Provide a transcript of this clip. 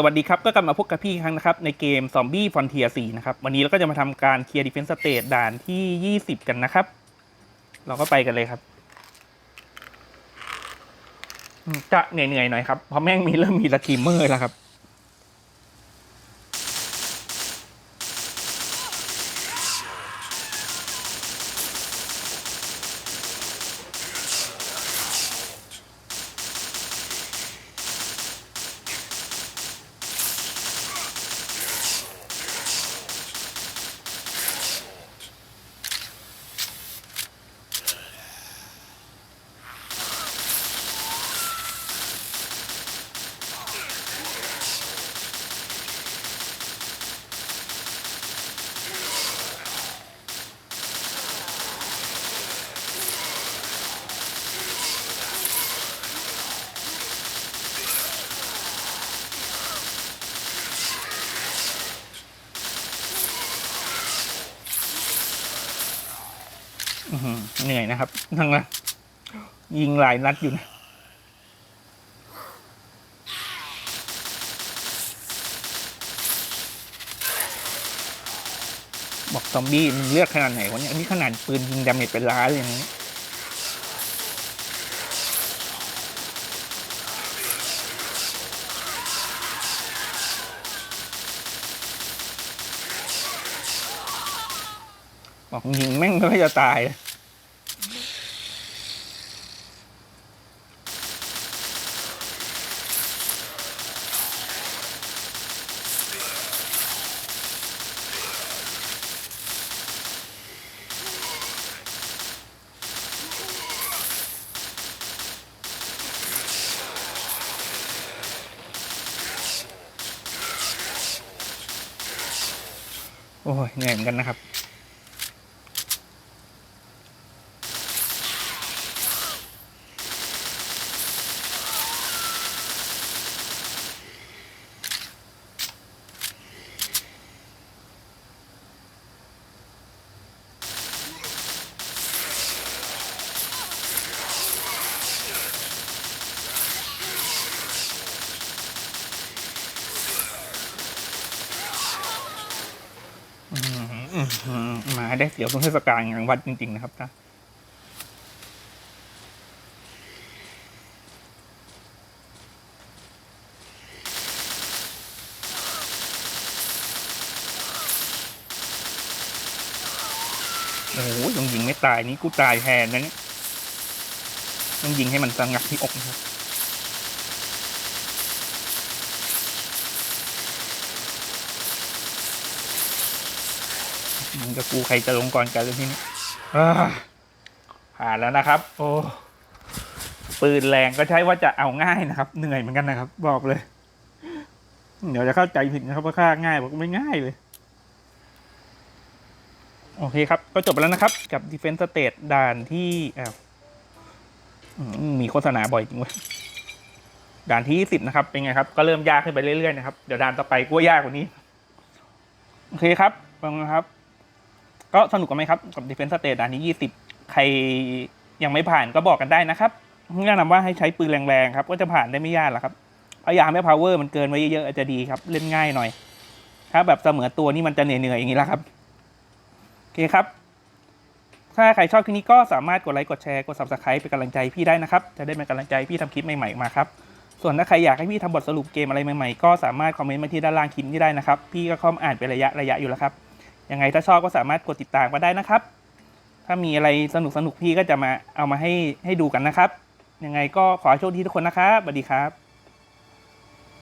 สวัสดีครับ ก็กลับมาพบกับพี่ครั้งนะครับ ในเกมซอมบี้ฟอนเทียสี่นะครับ วันนี้เราก็จะมาทำการเคลียร์ดิฟเฟนเซตแด่านที่ 20 กันนะครับ เราก็ไปกันเลยครับ จะเหนื่อยๆหน่อยครับ เพราะแม่งมีเริ่มมีสตรีมเมอร์แล้วครับ อื้อหือเหนื่อยนะครับทั้งนั้นยิงหลายนัดอยู่นะ บอกซอมบี้มันเลือกขนาดไหนวะเนี่ยอันนี้ขนาดปืนยิงดาเมจเป็นล้านเลยนะ บอกยิงแม่งก็จะตาย โอ้ยเหนื่อยเหมือนกันนะครับ มาได้เสียวตรงเทศกาลงานวัดจริง ๆ นะครับนะโอ้โหยังยิงไม่ตายนี่กูตายแทนนะเนี่ยต้องยิงให้มันสงักที่อกนะครับ มันกับกูใครจะลงก่อนกันเลยทีนี้ผ่านแล้วนะครับ โอ้ปืนแรงก็ใช้ว่าจะเอาง่ายนะครับ เหนื่อยเหมือนกันนะครับ บอกเลย เดี๋ยวจะเข้าใจผิดนะครับว่าค่าง่ายบอกไม่ง่ายเลย โอเคครับ ก็จบไปแล้วนะครับ กับ Defense State ด่านที่อ้าวอืมมีโฆษณาบ่อยจริงเว้ยด่านที่สิบนะครับ เป็นไงครับ ก็เริ่มยากขึ้นไปเรื่อยๆนะครับ เดี๋ยวด่านต่อไปกลัวยากกว่านี้ โอเคครับฟังนะครับ ก็สนุกกันไหมครับ กับ Defense State ด่านที่ 20 ใครยังไม่ผ่านก็บอกกันได้นะครับแนะนำว่าให้ใช้ปืนแรงๆครับ ก็จะผ่านได้ไม่ยากหรอกครับพยายามให้ power มันเกินไว้เยอะๆอาจจะดีครับ เล่นง่ายหน่อย ถ้าแบบเสมอตัวนี่มันจะเหนื่อยๆอย่างนี้แหละครับโอเคครับ ถ้าใครชอบคลิปนี้ก็สามารถกดไลค์กดแชร์กด subscribe เป็นกำลังใจพี่ได้นะครับ จะได้เป็นกำลังใจพี่ทำคลิปใหม่ๆมาครับส่วนถ้าใครอยากให้พี่ทำบทสรุปเกมอะไรใหม่ๆ ก็สามารถคอมเมนต์มาที่ด้านล่างคลิปนี้ได้นะครับ พี่ก็เข้ามาอ่านเป็นระยะระยะอยู่แล้วครับ ยังไงถ้าชอบก็สามารถกดติดตามมาได้นะครับ ถ้ามีอะไรสนุกสนุกพี่ก็จะมาเอามาให้ให้ดูกันนะครับ ยังไงก็ขอโชคดีทุกคนนะครับสวัสดีครับ